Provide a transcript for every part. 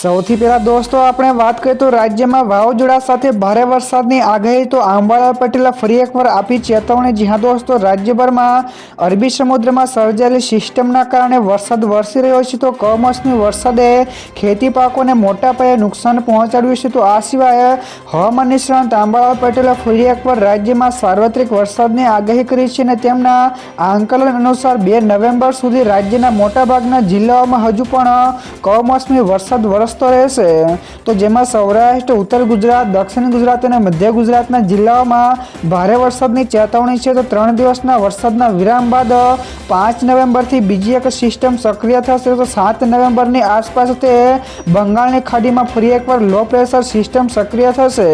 સૌથી પહેલાં દોસ્તો, આપણે વાત કરીએ તો રાજ્યમાં વાવાઝોડા સાથે ભારે વરસાદની આગાહી. તો આંબાલાલ પટેલે ફરી એકવાર આપી ચેતવણી. જ્યાં દોસ્તો, રાજ્યભરમાં અરબી સમુદ્રમાં સર્જાયેલી સિસ્ટમના કારણે વરસાદ વરસી રહ્યો છે. તો કમોસમી વરસાદે ખેતી પાકોને મોટા પાયે નુકસાન પહોંચાડ્યું છે. તો આ સિવાય હવામાન નિષ્ણાંત આંબાલાલ પટેલે ફરી એકવાર રાજ્યમાં સાર્વત્રિક વરસાદની આગાહી કરી છે અને તેમના આંકલન અનુસાર બે નવેમ્બર સુધી રાજ્યના મોટાભાગના જિલ્લાઓમાં હજુ પણ કમોસમી વરસાદ વરસતો રહેશે, તો જેમાં સૌરાષ્ટ્ર, ઉત્તર ગુજરાત, દક્ષિણ ગુજરાત અને મધ્ય ગુજરાતના જિલ્લાઓમાં ભારે વરસાદની ચેતવણી છે. તો ત્રણ દિવસના વરસાદના વિરામ બાદ પાંચ નવેમ્બરથી બીજી એક સિસ્ટમ સક્રિય થશે. તો સાત નવેમ્બરની આસપાસ તે બંગાળની ખાડીમાં ફરી એકવાર લો પ્રેશર સિસ્ટમ સક્રિય થશે.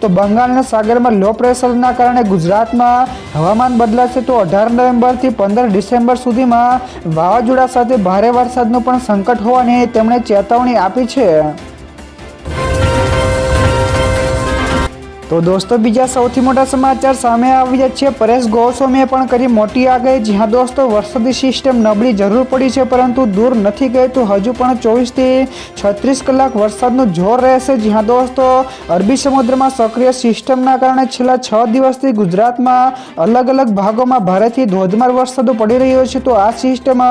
તો બંગાળના સાગરમાં લો પ્રેશરના કારણે ગુજરાતમાં હવામાન બદલાશે. તો અઢાર નવેમ્બરથી પંદર ડિસેમ્બર સુધીમાં વાવાઝોડા સાથે ભારે વરસાદનું પણ સંકટ હોવાની તેમણે ચેતવણી આપી છે. તો દોસ્તો, બીજા સૌથી મોટા સમાચાર સામે આવ્યા છે. પરેશ ગોસ્વામીએ પણ કરી મોટી આગાહી જ્યાં દોસ્તો, વરસાદી સિસ્ટમ નબળી જરૂર પડી છે, પરંતુ દૂર નથી ગઈ તો હજુ પણ ચોવીસથી છત્રીસ કલાક વરસાદનું જોર રહેશે. જ્યાં દોસ્તો, અરબી સમુદ્રમાં સક્રિય સિસ્ટમના કારણે છેલ્લા છ દિવસથી ગુજરાતમાં અલગ અલગ ભાગોમાં ભારેથી ધોધમાર વરસાદો પડી રહ્યો છે. તો આ સિસ્ટમ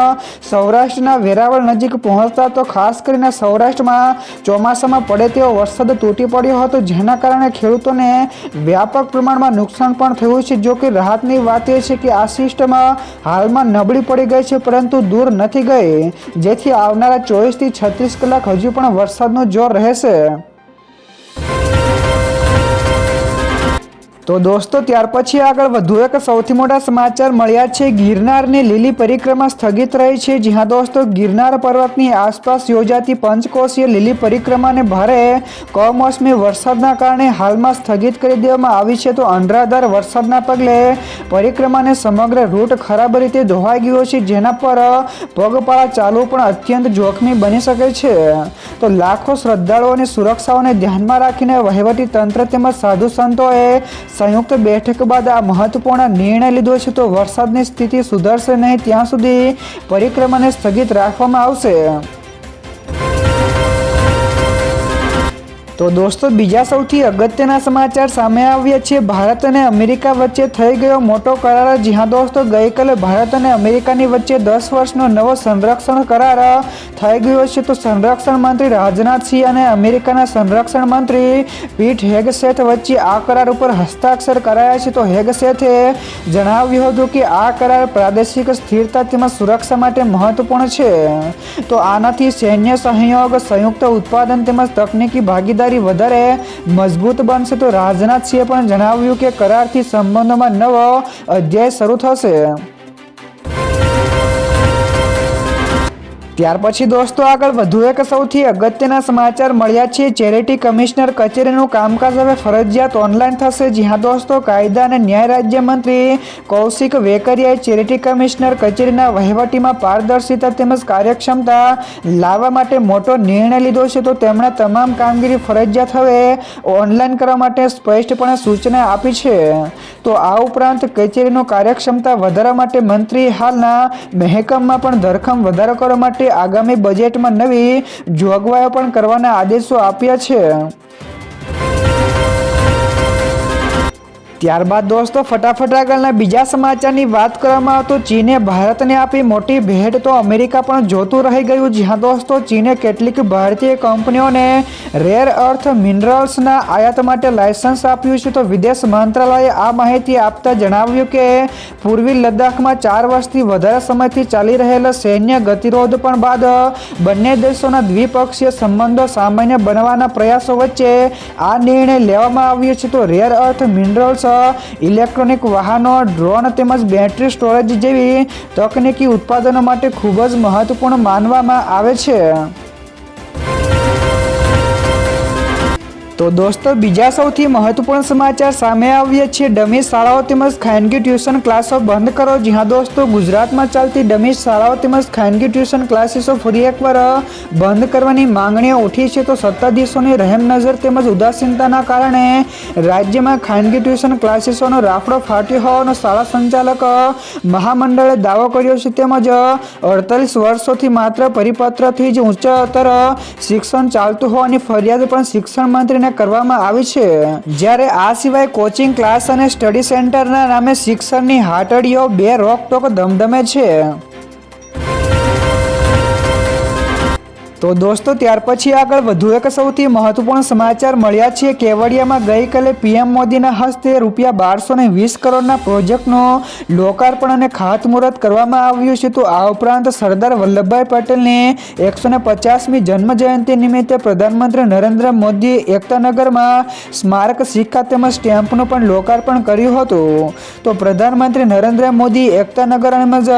સૌરાષ્ટ્રના વેરાવળ નજીક પહોંચતા તો ખાસ કરીને સૌરાષ્ટ્રમાં ચોમાસામાં પડે તેવો વરસાદ તૂટી પડ્યો હતો, જેના કારણે ખેડૂતોને વ્યાપક પ્રમાણમાં નુકસાન પણ થયું છે. જો કે રાહતની વાત એ છે કે આ સિસ્ટમ હાલમાં નબળી પડી ગઈ છે, પરંતુ દૂર નથી ગઈ, જેથી આવનારા ચોવીસથી છત્રીસ કલાક હજુ પણ વરસાદનું જોર રહેશે. તો દોસ્તો, ત્યાર પછી આગળ વધુ એક સૌથી મોટા સમાચાર મળ્યા છે. ગિરનારની લીલી પરિક્રમા સ્થગિત રહી છે. જ્યાં દોસ્તો, ગિરનાર પર્વતની આસપાસ યોજાતી પંચકોશીય લીલી પરિક્રમાને ભારે કમોસમી વરસાદના કારણે હાલમાં સ્થગિત કરી દેવામાં આવી છે. તો અનરાધાર વરસાદના પગલે પરિક્રમાને સમગ્ર રૂટ ખરાબ રીતે ધોવાઈ ગયો છે. જેના પર પગપાળા ચાલવું પણ અત્યંત જોખમી બની શકે છે. તો લાખો શ્રદ્ધાળુઓની સુરક્ષાઓને ધ્યાનમાં રાખીને વહીવટી તંત્ર તેમજ સાધુ સંતોએ સંયુક્ત બેઠક બાદ આ મહત્વપૂર્ણ નિર્ણય લીધો છે તો વરસાદની સ્થિતિ સુધરશે નહીં, ત્યાં સુધી પરિક્રમાને સ્થગિત રાખવામાં આવશે. તો દોસ્તો, બીજા સૌથી અગત્યના સમાચાર સામે આવ્યા છે. ભારત અને અમેરિકા વચ્ચે થઈ ગયો મોટો કરાર. જ્યાં દોસ્તો, ગઈકાલે ભારત અને અમેરિકાની વચ્ચે દસ વર્ષનો નવો સંરક્ષણ કરાર થઈ ગયો છે. તો સંરક્ષણ મંત્રી રાજનાથસિંહ અને અમેરિકાના સંરક્ષણ મંત્રી પીટ હેગસેથ વચ્ચે આ કરાર ઉપર હસ્તાક્ષર કરાયા છે. તો હેગસેથે જણાવ્યું હતું કે આ કરાર પ્રાદેશિક સ્થિરતા તેમજ સુરક્ષા માટે મહત્વપૂર્ણ છે. તો આનાથી સૈન્ય સહયોગ, સંયુક્ત ઉત્પાદન તેમજ તકનીકી ભાગીદારી વધારે મજબૂત બનશે તો રાજનાથસિંહે પણ જણાવ્યું કે કરારથી સંબંધોમાં નવો અધ્યાય શરૂ થશે. ત્યાર પછી દોસ્તો આગળ વધુ એક સૌથી અગત્યના સમાચાર મળ્યા છે. ચેરિટી કમિશનર કચેરીનું કામકાજ હવે ફરજિયાત ઓનલાઈન થશે. જ્યાં દોસ્તો, કાયદા અને ન્યાય રાજ્યમંત્રી કૌશિક વેકરિયાએ ચેરિટી કમિશનર કચેરીના વહીવટીમાં પારદર્શિતા તેમજ કાર્યક્ષમતા લાવવા માટે મોટો નિર્ણય લીધો છે. તો તેમણે તમામ કામગીરી ફરજિયાત હવે ઓનલાઈન કરવા માટે સ્પષ્ટપણે સૂચના આપી છે. તો આ ઉપરાંત કચેરીનો કાર્યક્ષમતા વધારવા માટે મંત્રી હાલના મહેકમમાં પણ ધરખમ વધારો કરવા માટે આગામી બજેટમાં નવી જોગવાઈઓ પણ કરવાના આદેશો આપ્યા છે. ત્યારબાદ દોસ્તો, ફટાફટ આગળના બીજા સમાચારની વાત કરવામાં તો ચીને ભારતને આપી મોટી ભેટ, તો અમેરિકા પણ જોતું રહી ગયું જ્યાં દોસ્તો, ચીને કેટલીક ભારતીય કંપનીઓને રેર અર્થ મિનરલ્સના આયાત માટે લાયસન્સ આપ્યું છે. તો વિદેશ મંત્રાલયે આ માહિતી આપતા જણાવ્યું કે પૂર્વી લદ્દાખમાં ચાર વર્ષથી વધારે સમયથી ચાલી રહેલા સૈન્ય ગતિરોધ પણ બાદ બંને દેશોના દ્વિપક્ષીય સંબંધો સામાન્ય બનાવવાના પ્રયાસો વચ્ચે આ નિર્ણય લેવામાં આવ્યો છે. તો રેર અર્થ મિનરલ્સ ઇલેક્ટ્રોનિક વાહનો, ડ્રોન તેમજ બેટરી સ્ટોરેજ જેવી તકનીકી ઉત્પાદનો માટે ખૂબ જ મહત્વપૂર્ણ માનવામાં આવે છે. તો દોસ્તો, બીજા સૌથી મહત્વપૂર્ણ સમાચાર સામે આવ્યા છે. ડમી શાળાઓ તેમજ ખાનગી ટ્યુશન ક્લાસો બંધ કરો. જી હા દોસ્તો, ગુજરાતમાં ચાલતી ડમી શાળાઓ તેમજ ખાનગી ટ્યુશન ક્લાસીસો ફરી એકવાર બંધ કરવાની માંગણીઓ ઉઠી છે. તો સત્તાધીશોની રહેમ નજર તેમજ ઉદાસીનતાના કારણે રાજ્યમાં ખાનગી ટ્યુશન ક્લાસીસોનો રાફડો ફાટ્યો હોવાનો શાળા સંચાલક મહામંડળે દાવો કર્યો છે. તેમજ અડતાલીસ વર્ષોથી માત્ર પરિપત્રથી જ ઉચ્ચતર શિક્ષણ ચાલતું હોવાની ફરિયાદ પણ શિક્ષણ મંત્રીને કરવામાં આવી છે. જ્યારે આ સિવાય કોચિંગ ક્લાસ અને સ્ટડી સેન્ટરના નામે શિક્ષણની હાટડીઓ બે રોકટોક ધમધમે છે. તો દોસ્તો, ત્યાર પછી આગળ વધુ એક સૌથી મહત્વપૂર્ણ સમાચાર મળ્યા છે. કેવડિયામાં ગઈકાલે પીએમ મોદીના હસ્તે રૂપિયા બારસો ને વીસ કરોડના પ્રોજેક્ટનો લોકાર્પણ અને ખાતમુહૂર્ત કરવામાં આવ્યું છે. તો આ ઉપરાંત સરદાર વલ્લભભાઈ પટેલને એકસો ને પચાસમી જન્મ જયંતિ નિમિત્તે પ્રધાનમંત્રી નરેન્દ્ર મોદીએ એકતાનગરમાં સ્મારક સિક્કા તેમજ સ્ટેમ્પનું પણ લોકાર્પણ કર્યું હતું. તો પ્રધાનમંત્રી નરેન્દ્ર મોદી એકતાનગર તેમજ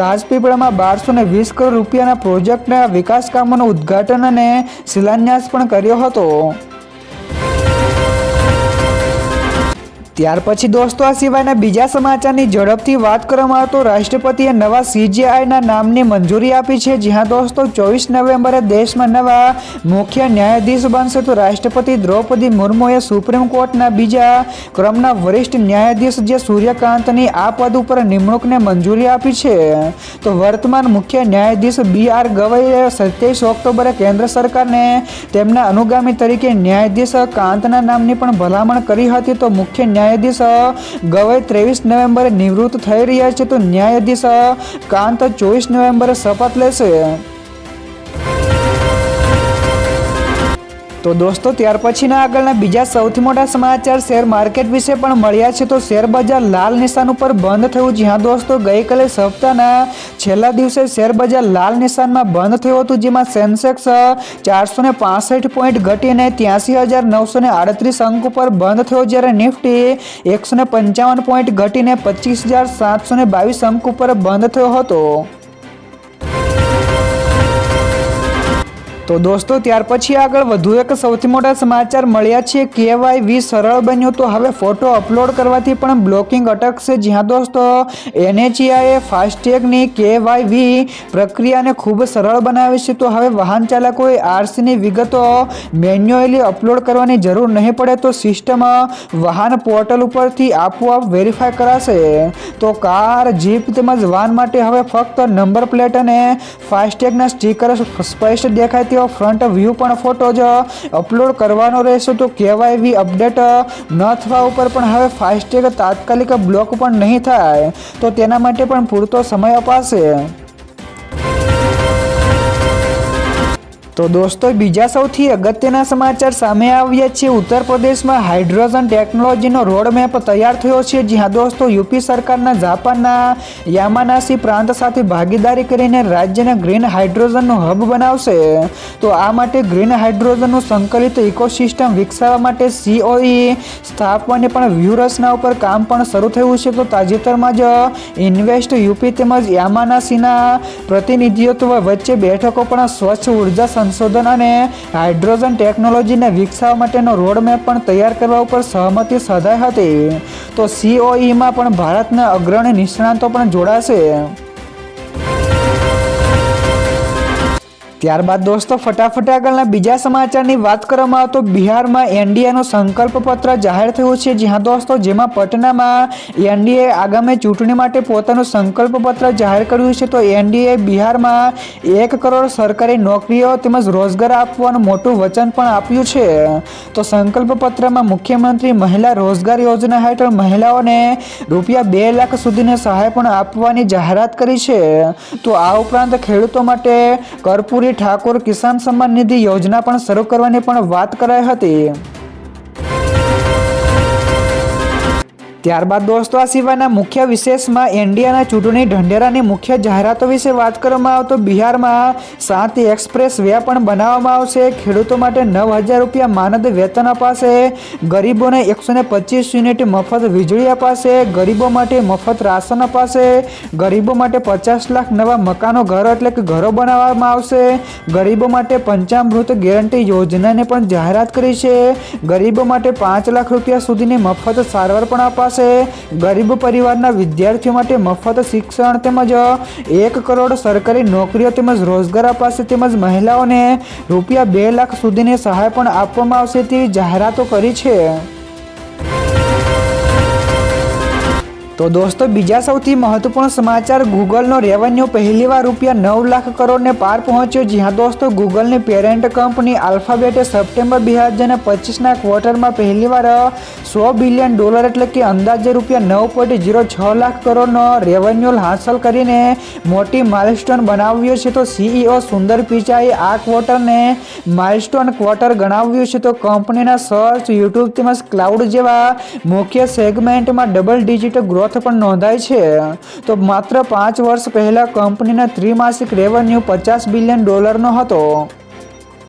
રાજપીપળામાં બારસો ને વીસ કરોડ રૂપિયાના પ્રોજેક્ટના વિકાસ કામોનું ઉદ્ઘાટન અને શિલાન્યાસ પણ કર્યો હતો. ત્યાર પછી દોસ્તો, આ સિવાયના બીજા સમાચારની ઝડપથી વાત કરવામાં આવે રાષ્ટ્રપતિએ નવા સીજીઆઈના નામની મંજૂરી આપી છે. જ્યાં દોસ્તો, ચોવીસ નવેમ્બરે દેશમાં નવા મુખ્ય ન્યાયાધીશ બનશે તો રાષ્ટ્રપતિ દ્રૌપદી મુર્મુએ સુપ્રીમ કોર્ટના બીજા ક્રમના વરિષ્ઠ ન્યાયાધીશ જે સૂર્યકાંતની આ પદ ઉપર નિમણૂકને મંજૂરી આપી છે. તો વર્તમાન મુખ્ય ન્યાયાધીશ બી આર ગવઈએ સત્યાવીસ ઓક્ટોબરે કેન્દ્ર સરકારને તેમના અનુગામી તરીકે ન્યાયાધીશ કાંતના નામની પણ ભલામણ કરી હતી. તો મુખ્ય ન્યાય ન્યાયાધીશ ગવાઈ ત્રેવીસ નવેમ્બરે નિવૃત્ત થઈ રહ્યા છે તો ન્યાયાધીશ, કાંત ચોવીસ નવેમ્બરે શપથ લેશે. તો દોસ્તો, ત્યાર પછીના આગળના બીજા સૌથી મોટા સમાચાર શેર માર્કેટ વિશે પણ મળ્યા છે. તો શેર બજાર લાલ નિશાન ઉપર બંધ થયું. જ્યાં દોસ્તો, ગઈકાલે સપ્તાહના છેલ્લા દિવસે શેર બજાર લાલ નિશાનમાં બંધ થયું હતું, જેમાં સેન્સેક્સ ચારસો ને પાસઠ પોઈન્ટ ઘટીને ત્યાંસી હજાર નવસો ને આડત્રીસ અંક ઉપર બંધ થયો. જ્યારે નિફ્ટી એકસો ને પંચાવન પોઈન્ટ ઘટીને પચીસ હજાર સાતસો ને બાવીસ અંક ઉપર બંધ થયો હતો. તો દોસ્તો, ત્યાર પછી આગળ વધુ એક સૌથી મોટા સમાચાર મળ્યા છે. કેવાય વી સરળ બન્યું. તો હવે ફોટો અપલોડ કરવાથી પણ બ્લોકિંગ અટકશે. જ્યાં દોસ્તો, એનએચઆઈએ ફાસ્ટેગની કેવાય વી પ્રક્રિયાને ખૂબ સરળ બનાવી છે. તો હવે વાહન ચાલકોએ આરસીની વિગતો મેન્યુઅલી અપલોડ કરવાની જરૂર નહીં પડે. તો સિસ્ટમ વાહન પોર્ટલ ઉપરથી આપોઆપ વેરીફાઈ કરાશે. તો કાર, જીપ તેમજ વાહન માટે હવે ફક્ત નંબર પ્લેટ અને ફાસ્ટેગના સ્ટીકર સ્પષ્ટ દેખાય તેવા ફ્રન્ટ વ્યૂ પણ ફોટો જ અપલોડ કરવાનો રહેશે. તો કેવાયવી અપડેટ ન થવા ઉપર પણ હવે ફાસ્ટેગ તાત્કાલિક બ્લોક પણ નહીં થાય. તો તેના માટે પણ પૂરતો સમય અપાશે. તો દોસ્તો, બીજા સૌથી અગત્યના સમાચાર સામે આવ્યા છે. ઉત્તર પ્રદેશમાં હાઇડ્રોજન ટેકનોલોજીનો રોડમેપ તૈયાર થયો છે, જ્યાં દોસ્તો, યુપી સરકારના જાપાનના યામાનાસી પ્રાંત સાથે ભાગીદારી કરીને રાજ્યને ગ્રીન હાઇડ્રોજનનું હબ બનાવશે. તો આ માટે ગ્રીન હાઇડ્રોજનનું સંકલિત ઇકોસિસ્ટમ વિકસાવવા માટે સીઓઈ સ્થાપવાની પણ વ્યૂહરચના ઉપર કામ પણ શરૂ થયું છે. તો તાજેતરમાં જ ઇન્વેસ્ટ યુપી તેમજ યામાનાસીના પ્રતિનિધિત્વ વચ્ચે બેઠકો પણ સ્વચ્છ ઊર્જા સંશોધન અને હાઇડ્રોજન ટેકનોલોજીને વિકસાવવા માટેનો રોડમેપ પણ તૈયાર કરવા ઉપર સહમતિ સધાઈ હતી. તો સીઓઈમાં પણ ભારતના અગ્રણી નિષ્ણાંતો પણ જોડાશે. ત્યારબાદ દોસ્તો, ફટાફટ આગળના બીજા સમાચારની વાત કરવામાં આવે તો બિહારમાં એનડીએનું સંકલ્પ પત્ર જાહેર થયું છે. જ્યાં દોસ્તો, જેમાં પટનામાં એનડીએ આગામી ચૂંટણી માટે પોતાનું સંકલ્પ પત્ર જાહેર કર્યું છે. તો એનડીએ બિહારમાં એક કરોડ સરકારી નોકરીઓ તેમજ રોજગાર આપવાનું મોટું વચન પણ આપ્યું છે. તો સંકલ્પ પત્રમાં મુખ્યમંત્રી મહિલા રોજગાર યોજના હેઠળ મહિલાઓને રૂપિયા બે લાખ સુધીની સહાય પણ આપવાની જાહેરાત કરી છે. તો આ ઉપરાંત ખેડૂતો માટે કર્પૂરી ઠાકોર કિસાન સન્માન નિધિ યોજના પણ શરૂ કરવાની પણ વાત કરાઈ હતી. ત્યારબાદ દોસ્તો, આ સિવાયના મુખ્ય વિશેષમાં ઇન્ડિયાના ચૂંટણી ઢંઢેરાની મુખ્ય જાહેરાતો વિશે વાત કરવામાં આવે તો બિહારમાં સાત એક્સપ્રેસ વે પણ બનાવવામાં આવશે. ખેડૂતો માટે નવ હજાર રૂપિયા માનદ વેતન અપાશે. ગરીબોને એકસો ને પચીસ યુનિટ મફત વીજળી અપાશે. ગરીબો માટે મફત રાશન અપાશે. ગરીબો માટે પચાસ લાખ નવા મકાનો ઘરો એટલે કે ઘરો બનાવવામાં આવશે. ગરીબો માટે પંચામૃત ગેરંટી યોજનાને પણ જાહેરાત કરી છે. ગરીબો માટે પાંચ લાખ રૂપિયા સુધીની મફત સારવાર પણ અપાશે. ગરીબ પરિવારના વિદ્યાર્થીઓ માટે મફત શિક્ષણ તેમજ એક કરોડ સરકારી નોકરીઓ તેમજ રોજગાર અપાશે તેમજ મહિલાઓને રૂપિયા બે લાખ સુધીની સહાય પણ આપવામાં આવશે તેવી જાહેરાતો કરી છે. તો દોસ્તો, બીજા સૌથી મહત્વપૂર્ણ સમાચાર, ગૂગલનો રેવન્યુ પહેલીવાર રૂપિયા નવ લાખ કરોડને પાર પહોંચ્યો જ્યાં દોસ્તો, ગૂગલની પેરેન્ટ કંપની આલ્ફાબેટે સપ્ટેમ્બર બે હજાર પચીસના ક્વાર્ટરમાં પહેલીવાર સો બિલિયન ડોલર એટલે કે અંદાજે રૂપિયા નવ પોઈન્ટ જીરો છ લાખ કરોડનો રેવન્યુ હાંસલ કરીને મોટી માઇલસ્ટોન બનાવ્યો છે. તો સીઈઓ સુંદર પિચાઈએ આ ક્વાર્ટરને માઇલસ્ટોન ક્વાર્ટર ગણાવ્યું છે. તો કંપનીના સર્ચ યુટ્યુબ તેમજ ક્લાઉડ જેવા મુખ્ય સેગમેન્ટમાં ડબલ ડિજિટ ગ્રોથ પણ નોંધાય છે. તો માત્ર પાંચ વર્ષ પહેલાં કંપનીના ત્રિમાસિક રેવન્યુ પચાસ બિલિયન ડોલરનો હતો.